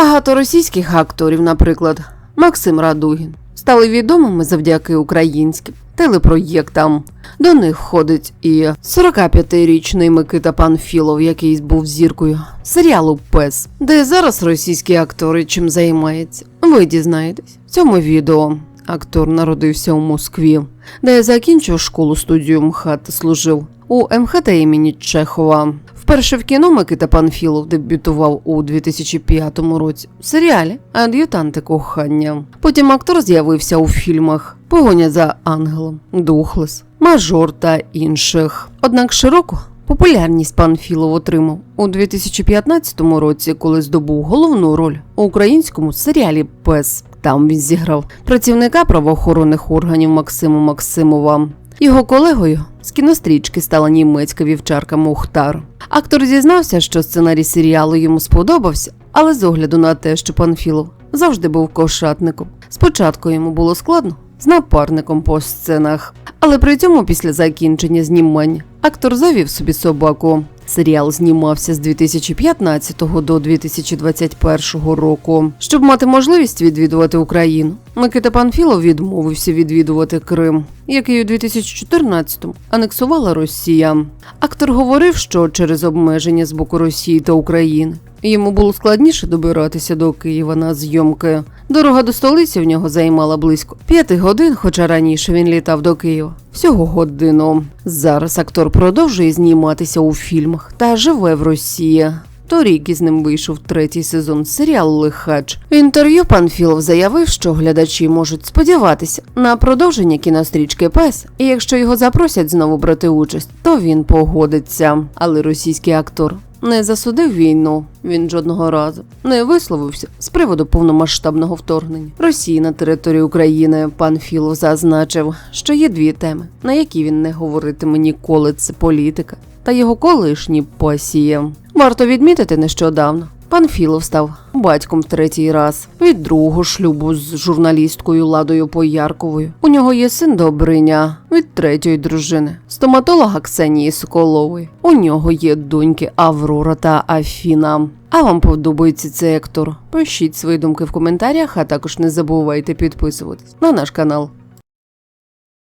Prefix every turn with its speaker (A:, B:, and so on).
A: Багато російських акторів, наприклад, Максим Радугін, стали відомими завдяки українським телепроєктам. До них входить і 45-річний Микита Панфілов, який був зіркою серіалу Пес, де зараз російські актори чим займаються. Ви дізнаєтесь в цьому відео. Актор народився у Москві, де закінчив школу студію МХАТ служив у МХТ імені Чехова. Вперше в кіно Микита Панфілов дебютував у 2005 році у серіалі Ад'ютанти кохання. Потім актор з'явився у фільмах Погоня за ангелом, Духлес, Мажор та інших. Однак широку популярність Панфілов отримав у 2015 році, коли здобув головну роль у українському серіалі Пес. Там він зіграв працівника правоохоронних органів Максима Максимова. Його колегою з кінострічки стала німецька вівчарка Мухтар. Актор зізнався, що сценарій серіалу йому сподобався, але з огляду на те, що Панфілов завжди був кошатником. Спочатку йому було складно з напарником по сценах, але при цьому після закінчення знімань актор завів собі собаку. Серіал знімався з 2015 до 2021 року. Щоб мати можливість відвідувати Україну, Микита Панфілов відмовився відвідувати Крим, який у 2014-му анексувала Росія. Актор говорив, що через обмеження з боку Росії та України йому було складніше добиратися до Києва на зйомки. Дорога до столиці в нього займала близько п'яти годин, хоча раніше він літав до Києва. Всього годину. Зараз актор продовжує зніматися у фільмах та живе в Росії. Торік із ним вийшов третій сезон серіалу Лихач. В інтерв'ю Панфілов заявив, що глядачі можуть сподіватися на продовження кінострічки Пес, і якщо його запросять знову брати участь, то він погодиться. Але російський актор не засудив війну. Він жодного разу не висловився з приводу повномасштабного вторгнення Росії на територію України. Пан Філов зазначив, що є дві теми, на які він не говоритиме ніколи. Це політика та його колишні посії. Варто відмітити нещодавно. Пан Філов став батьком третій раз від другого шлюбу з журналісткою Ладою Поярковою. У нього є син Добриня від третьої дружини, стоматолога Ксенії Соколової. У нього є доньки Аврора та Афіна. А вам подобається цей актор? Пишіть свої думки в коментарях, а також не забувайте підписуватись на наш канал.